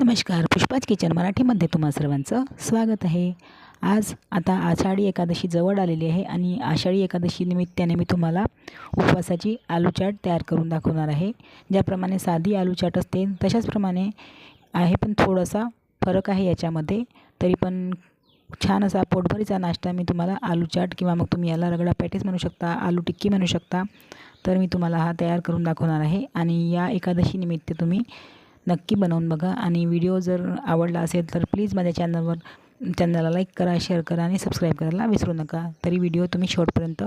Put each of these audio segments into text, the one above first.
नमस्कार पुष्पाच किचन मराठीमध्ये तुम्हा सर्वांचं स्वागत आहे. आज आता आषाढी एकादशी जवळ आलेली आहे आणि आषाढी एकादशी निमित्ताने मी तुम्हाला उपवासाची आलू चाट तयार करून दाखवणार आहे. ज्याप्रमाणे साधी आलू चाट असते तशाचप्रमाणे आहे पण थोडासा फरक आहे याच्यामध्ये. तरी पण छान असा पोटभरीचा नाश्ता मी तुम्हाला आलू चाट किंवा मग तुम्ही याला रगडा पॅटीस म्हणू शकता आलू टिक्की म्हणू शकता तर मी तुम्हाला हा तयार करून दाखवणार आहे. आणि या एकादशी निमित्त तुम्ही नक्की बनवून बघा. आणि व्हिडिओ जर आवडला असेल तर प्लीज माझ्या चॅनलवर चॅनलला लाईक करा शेअर करा आणि सबस्क्राईब करायला विसरू नका. तरी व्हिडिओ तुम्ही शेवटपर्यंत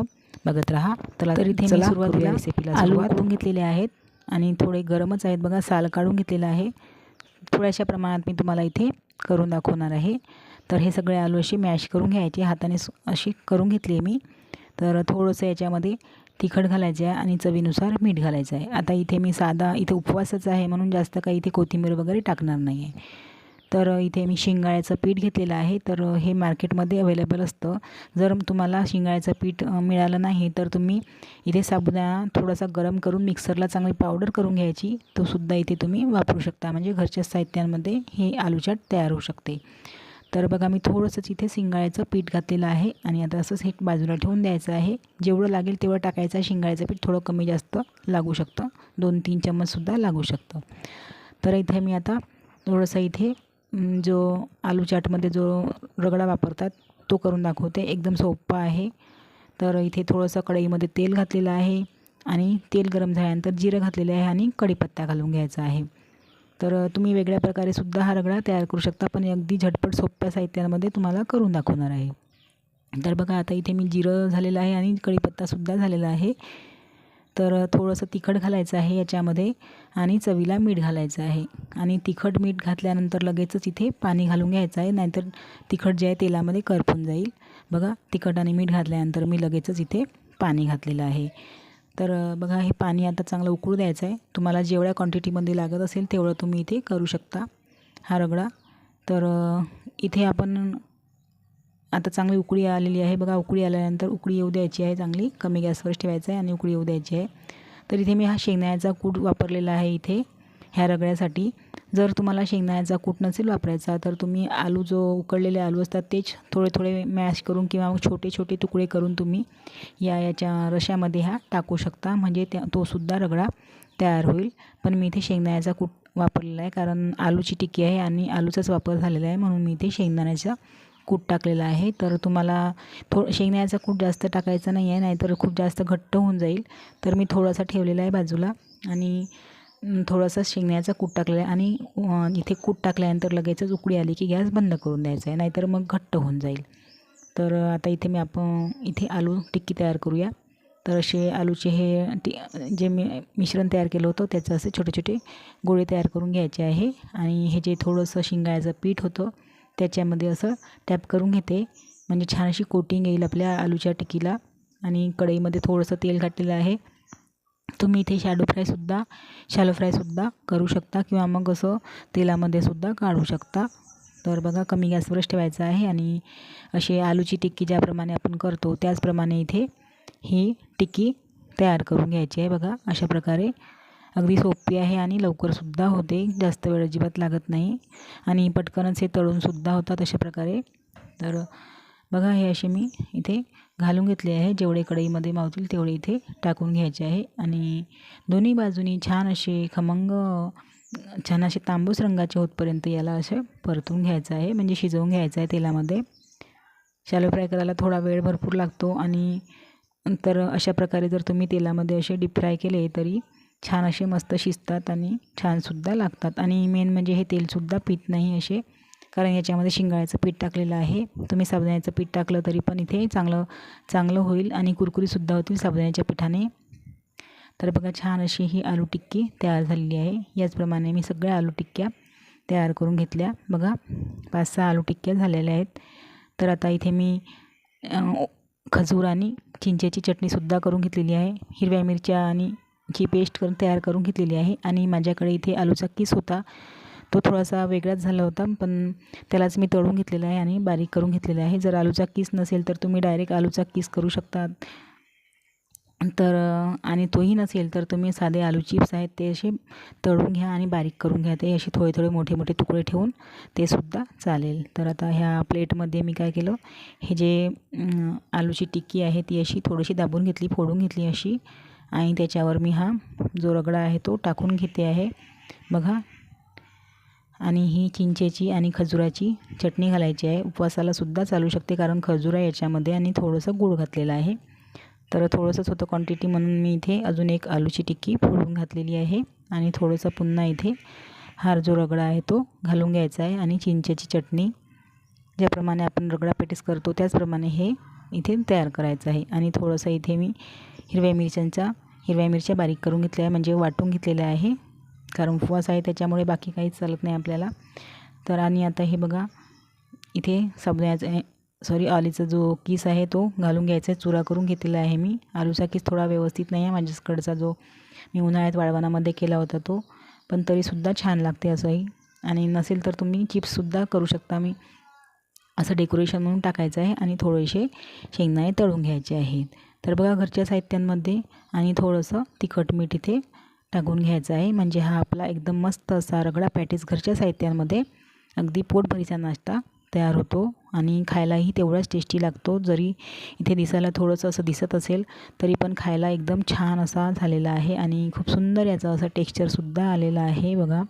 बघत राहा. तर तरी इथे मी सुरुवातीला रेसिपीला आलू काढून घेतलेले आहेत? आणि थोडे गरमच आहेत बघा साल काढून घेतलेलं आहे. थोड्याशा प्रमाणात मी तुम्हाला इथे करून दाखवणार आहे. तर हे सगळे आलू असे मॅश करून घ्यायचे. हाताने अशी करून घेतली आहे मी. तर थोडंसं याच्यामध्ये तिखट घालायचं आहे आणि चवीनुसार मीठ घालायचं आहे. आता इथे मी साधा इथे उपवासच आहे म्हणून जास्त काही इथे कोथिंबीर वगैरे टाकणार नाही आहे तर इथे मी शिंगाळ्याचं पीठ घेतलेलं आहे. तर हे मार्केटमध्ये अवेलेबल असतं. जर तुम्हाला शिंगाळ्याचं पीठ मिळालं नाही तर तुम्ही इथे साबुदाणा थोडासा गरम करून मिक्सरला चांगली पावडर करून घ्यायची. तो सुद्धा इथे तुम्ही वापरू शकता. म्हणजे घरच्या साहित्यांमध्ये हे आलू चाट तयार होऊ शकते. तर बघा मी थोडंसंच इथे शिंगाळ्याचं पीठ घातलेलं आहे आणि आता असंच हे बाजूला ठेवून द्यायचं आहे. जेवढं लागेल तेवढं टाकायचं आहे. शिंगाळ्याचं पीठ थोडं कमी जास्त लागू शकतं. दोन तीन चम्मचसुद्धा लागू शकतं. तर इथे मी आता थोडंसं इथे जो आलू चाटमध्ये जो रगडा वापरतात तो करून दाखवते. एकदम सोपा आहे. तर इथे थोडंसं कढईमध्ये तेल घातलेलं आहे आणि तेल गरम झाल्यानंतर जिरं घातलेलं आहे आणि कढीपत्ता घालून घ्यायचा आहे. तर तुम्ही वेगळ्या प्रकारे सुद्धा हा रगडा तयार करू शकता. पण अगदी झटपट सोप्या साहित्यामध्ये तुम्हाला करून दाखवणार आहे. तर बघा आता इथे मी जिरं झालेलं आहे आणि कढीपत्तासुद्धा झालेला आहे. तर थोडंसं तिखट घालायचं आहे याच्यामध्ये आणि चवीला मीठ घालायचं आहे. आणि तिखट मीठ घातल्यानंतर लगेचच इथे पाणी घालून घ्यायचं आहे नाहीतर तिखट जे आहे तेलामध्ये करपून जाईल. बघा तिखट आणि मीठ घातल्यानंतर मी लगेचच इथे पाणी घातलेलं आहे. तर बघा हे पाणी आता चांगलं उकळू द्यायचं आहे. तुम्हाला जेवढ्या क्वांटिटीमध्ये लागत असेल तेवढं तुम्ही इथे करू शकता हा रगडा. तर इथे आपण आता चांगली उकळी आलेली आहे. बघा उकळी आल्यानंतर उकळी येऊ द्यायची आहे चांगली. कमी गॅसवर ठेवायचं आहे आणि उकळी येऊ द्यायची आहे. तर इथे मी हा शेंगण्याचा कूट वापरलेला आहे इथे. ह्या रगड्यासाठी. जर तुम्हाला शेंगदाण्याचा कूट नसेल वापरायचा तर तुम्ही आलू जो उकडलेले आलू असतात तेच थोडे थोडे मॅश करून किंवा छोटे छोटे तुकडे करून तुम्ही या याच्या रशामध्ये हा टाकू शकता. म्हणजे त्या तोसुद्धा रगडा तयार होईल. पण मी इथे शेंगदाण्याचा कूट वापरलेला आहे कारण आलूची टिक्की आहे आणि आलूचाच वापर झालेला आहे म्हणून मी इथे शेंगदाण्याचा कूट टाकलेला आहे. तर तुम्हाला थो शेंगदाण्याचा कूट जास्त टाकायचा नाही आहे नाहीतर खूप जास्त घट्ट होऊन जाईल. तर मी थोडासा ठेवलेला आहे बाजूला आणि थोडासा शेंगण्याचा कूट टाकलेला आहे आणि इथे कूट टाकल्यानंतर लगेचच उकडी आली की गॅस बंद करून द्यायचा आहे नाहीतर मग घट्ट होऊन जाईल. तर आता इथे मी आपण इथे आलू टिक्की तयार करूया. तर असे आलूचे हे टी जे मी मिश्रण तयार केलं होतं त्याचं असे छोटे छोटे गोळे तयार करून घ्यायचे आहे. आणि हे जे थोडंसं शिंगायचं पीठ होतं त्याच्यामध्ये असं टॅप करून घेते. म्हणजे छान अशी कोटिंग येईल आपल्या आलूच्या टिक्कीला. आणि कढईमध्ये थोडंसं तेल घातलेलं आहे. तुम्ही इथे शॅडो फ्रायसुद्धा शॅलो फ्रायसुद्धा करू शकता किंवा मग असं तेलामध्ये सुद्धा काढू शकता. तर बघा कमी गॅसवरच ठेवायचं आहे आणि असे आलूची टिक्की ज्याप्रमाणे आपण करतो त्याचप्रमाणे इथे ही टिक्की तयार करून घ्यायची आहे बघा. अशा प्रकारे अगदी सोपी आहे आणि लवकरसुद्धा होते. जास्त वेळ अजिबात लागत नाही. आणि पटकनच हे तळूनसुद्धा होतात अशा प्रकारे. तर बघा हे असे मी इथे घालून घेतले आहे. जेवढे कढईमध्ये मावतील तेवढे इथे टाकून घ्यायचे आहे. आणि दोन्ही बाजूनी छान असे खमंग छान असे तांबूस रंगाचे होतपर्यंत याला असे परतून घ्यायचं आहे. म्हणजे शिजवून घ्यायचं आहे तेलामध्ये. शॅलो फ्राय करायला थोडा वेळ भरपूर लागतो आणि तर अशा प्रकारे जर तुम्ही तेलामध्ये असे डीप फ्राय केले तरी छान असे मस्त शिजतात आणि छानसुद्धा लागतात. आणि मेन म्हणजे हे तेलसुद्धा पित नाही असे कारण याच्यामध्ये शिंगाळ्याचं पीठ टाकलेलं आहे. तुम्ही साबुदाण्याचं पीठ टाकलं तरी पण इथे चांगलं चांगलं होईल आणि कुरकुरीसुद्धा होतील साबुदाण्याच्या पिठाने. तर बघा छान अशी ही आलू टिक्की तयार झालेली आहे. याचप्रमाणे मी सगळ्या आलू टिक्क्या तयार करून घेतल्या. बघा पाच सहा आलू टिक्क्या झालेल्या आहेत. तर आता इथे मी खजूर आणि चिंचेची चटणीसुद्धा करून घेतलेली आहे. हिरव्या मिरच्या आणि ची पेस्ट करून तयार करून घेतलेली आहे. आणि माझ्याकडे इथे आलूचा किस होता. तो थोडासा वेगळाच झाला होता पण त्यालाच मी तळून घेतलेला आहे आणि बारीक करून घेतलेला आहे. जर आलूचा किस नसेल तर तुम्ही डायरेक्ट आलूचा किस करू शकता तर आणि तोही नसेल तर तुम्ही साधे आलू चिप्स आहेत ते असे तळून घ्या आणि बारीक करून घ्या. ते असे थोडे थोडे मोठे मोठे तुकडे ठेवून ते सुद्धा चालेल. तर आता ह्या प्लेटमध्ये मी काय केलं हे जे आलूची टिक्की आहे ती अशी थोडीशी दाबून घेतली फोडून घेतली अशी. आणि त्याच्यावर मी हा जो रगडा आहे तो टाकून घेते आहे. बघा आणि ही चिंचेची आणि खजुराची चटणी घालायची आहे. उपवासाला सुद्धा चालू शकते कारण खजूर आहे याच्यामध्ये आणि थोडंसं गूळ घातलेलं आहे. तर थोडंसंच होतं क्वांटिटी म्हणून मी इथे अजून एक आलूची टिक्की फोडून घातलेली आहे. आणि थोडंसं पुन्हा इथे हार जो रगडा आहे तो घालून घ्यायचा आहे आणि चिंचेची चटणी ज्याप्रमाणे आपण रगडा पेटीस करतो त्याचप्रमाणे हे इथे तयार करायचं आहे. आणि थोडंसं इथे मी हिरव्या मिरच्यांचा हिरव्या मिरच्या बारीक करून घेतल्या आहे. म्हणजे वाटून घेतलेल्या आहे. कारण उपवास आहे त्याच्यामुळे बाकी काहीच चालत नाही आपल्याला. तर आणि आता हे बघा इथे साबुदाण्याचं सॉरी आलीचा जो किस आहे तो घालून घ्यायचा आहे चुरा करून घेतलेला आहे मी. आलूचा किस थोडा व्यवस्थित नाही आहे माझ्याकडचा जो मी उन्हाळ्यात वाळवणामध्ये केला होता तो. पण तरीसुद्धा छान लागते असंही. आणि नसेल तर तुम्ही चिप्ससुद्धा करू शकता मी. असं डेकोरेशन म्हणून टाकायचं आहे आणि थोडेसे शेंगदाणे तळून घ्यायचे आहेत. तर बघा घरच्या साहित्यांमध्ये आणि थोडंसं तिखट मीठ इथे टाकून घ्यायचा आहे. म्हणजे हा आपला एकदम मस्त असा रगडा पॅटीस घरच्या साहित्यांमध्ये अगदी पोटभरीचा नाश्ता तयार होतो आणि खायलाही तेवढाच टेस्टी लागतो. जरी इथे दिसायला थोडंसं असं दिसत असेल तरी पण खायला एकदम छान असा झालेला आहे आणि खूप सुंदर याचा असा टेक्स्चरसुद्धा आलेला आहे बघा.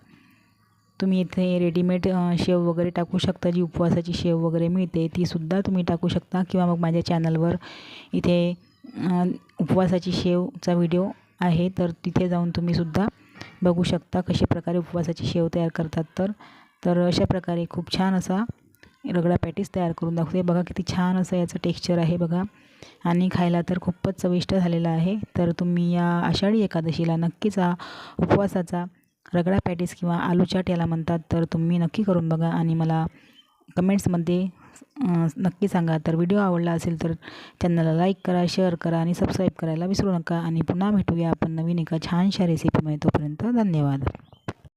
तुम्ही इथे रेडीमेड शेव वगैरे टाकू शकता. जी उपवासाची शेव वगैरे मिळते तीसुद्धा तुम्ही टाकू शकता. किंवा मग माझ्या चॅनलवर इथे उपवासाची शेवचा व्हिडिओ आहे तर तिथे जाऊन तुम्हीसुद्धा बघू शकता कशा प्रकारे उपवासाची शेव तयार करतात तर. तर अशा प्रकारे खूप छान असा रगडा पॅटीस तयार करून दाखवते. बघा किती छान असं याचं टेक्स्चर आहे बघा. आणि खायला तर खूपच चविष्ट झालेला आहे. तर तुम्ही या आषाढी एकादशीला नक्कीच हा उपवासाचा रगडा पॅटीस किंवा आलू चाट याला म्हणतात तर तुम्ही नक्की करून बघा. आणि मला कमेंट्समध्ये नक्की सांगा. तर व्हिडिओ आवडला असेल तर चॅनलला लाईक करा शेअर करा आणि सबस्क्राईब करायला विसरू नका. आणि पुन्हा भेटूया आपण नवीन एका छानशा रेसिपीमध्ये तोपर्यंत धन्यवाद.